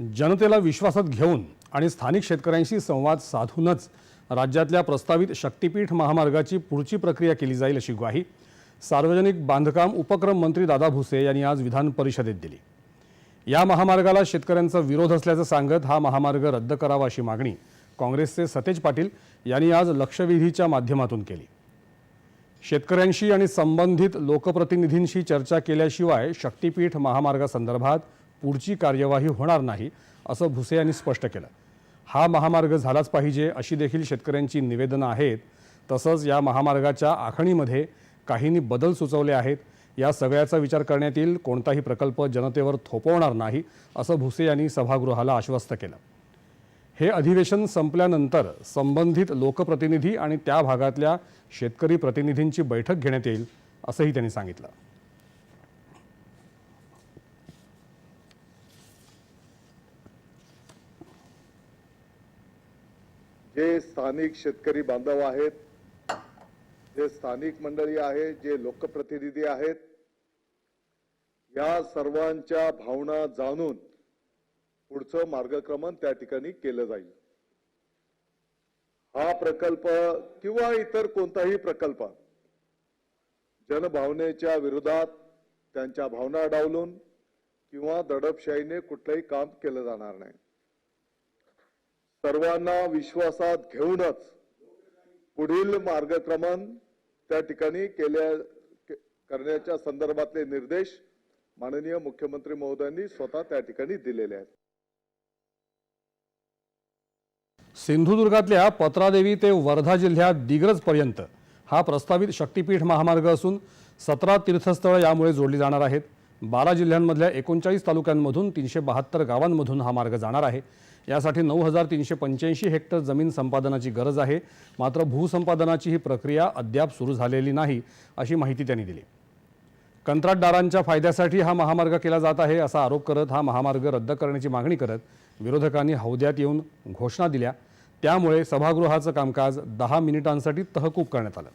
जनतेला विश्वासात घेऊन आणि स्थानिक शेतकऱ्यांशी संवाद साधूनच राज्यातल्या प्रस्तावित शक्तीपीठ महामार्गाची पुढची प्रक्रिया केली जाईल अशी ग्वाही सार्वजनिक बांधकाम उपक्रम मंत्री दादा भुसे यांनी आज विधान परिषदेत दिली. या महामार्गाला शेतकऱ्यांचा विरोध असल्याचं सांगत हा महामार्ग रद्द करावा अशी मागणी काँग्रेसचे सतेज पाटील यांनी आज लक्षवेधीच्या माध्यमातून केली. शेतकऱ्यांशी आणि संबंधित लोकप्रतिनिधींशी चर्चा केल्याशिवाय शक्तीपीठ महामार्गासंदर्भात पुढची कार्यवाही होणार नाही असं भुसे यांनी स्पष्ट केलं. हा महामार्ग झालाच पाहिजे अशी देखील शेतकऱ्यांची निवेदनं आहेत. तसंच या महामार्गाच्या आखणीमध्ये काहींनी बदल सुचवले आहेत. या सगळ्याचा विचार करण्यात येईल कोणताही प्रकल्प जनतेवर थोपवणार नाही असं भुसे यांनी सभागृहाला आश्वस्त केलं. हे अधिवेशन संपल्यानंतर संबंधित लोकप्रतिनिधी आणि त्या भागातल्या शेतकरी प्रतिनिधींची बैठक घेण्यात येईल असंही त्यांनी सांगितलं. जे स्थानिक शेतकरी बांधव आहेत जे स्थानिक मंडळी आहेत जे लोकप्रतिनिधी आहेत या सर्वांच्या भावना जाणून पुढचं मार्गक्रमण त्या ठिकाणी केलं जाईल. हा प्रकल्प किंवा इतर कोणताही प्रकल्प जनभावनेच्या विरोधात त्यांच्या भावना डावलून किंवा दडपशाहीने कुठलंही काम केलं जाणार नाही. सर्वांना विश्वासात घेऊनच पुढील मार्गक्रमण त्या ठिकाणी केल्या के- करण्याच्या संदर्भातले निर्देश माननीय मुख्यमंत्री महोदयांनी स्वतः त्या ठिकाणी दिलेले आहेत. सिंधुदुर्गातल्या पत्रादेवी ते वर्धा जिल्ह्यात दिग्रजपर्यंत हा प्रस्तावित शक्तीपीठ महामार्ग असून सतरा तीर्थस्थळं यामुळे जोडली जाणार आहेत. बारा जिल्ह्यांमधल्या एकोणचाळीस तालुक्यांमधून तीनशे बहात्तर गावांमधून हा मार्ग जाणार आहे. यासाठी नऊ हजार तीनशे पंच्याऐंशी हेक्टर जमीन संपादनाची गरज आहे. मात्र भूसंपादनाची ही प्रक्रिया अद्याप सुरू झालेली नाही अशी माहिती त्यांनी दिली. कंत्राटदारांच्या फायद्यासाठी हा महामार्ग केला जात आहे असा आरोप करत हा महामार्ग रद्द करण्याची मागणी करत विरोधकांनी हौद्यात येऊन घोषणा दिल्या. त्यामुळे सभागृहाचं कामकाज दहा मिनिटांसाठी तहकूब करण्यात आलं.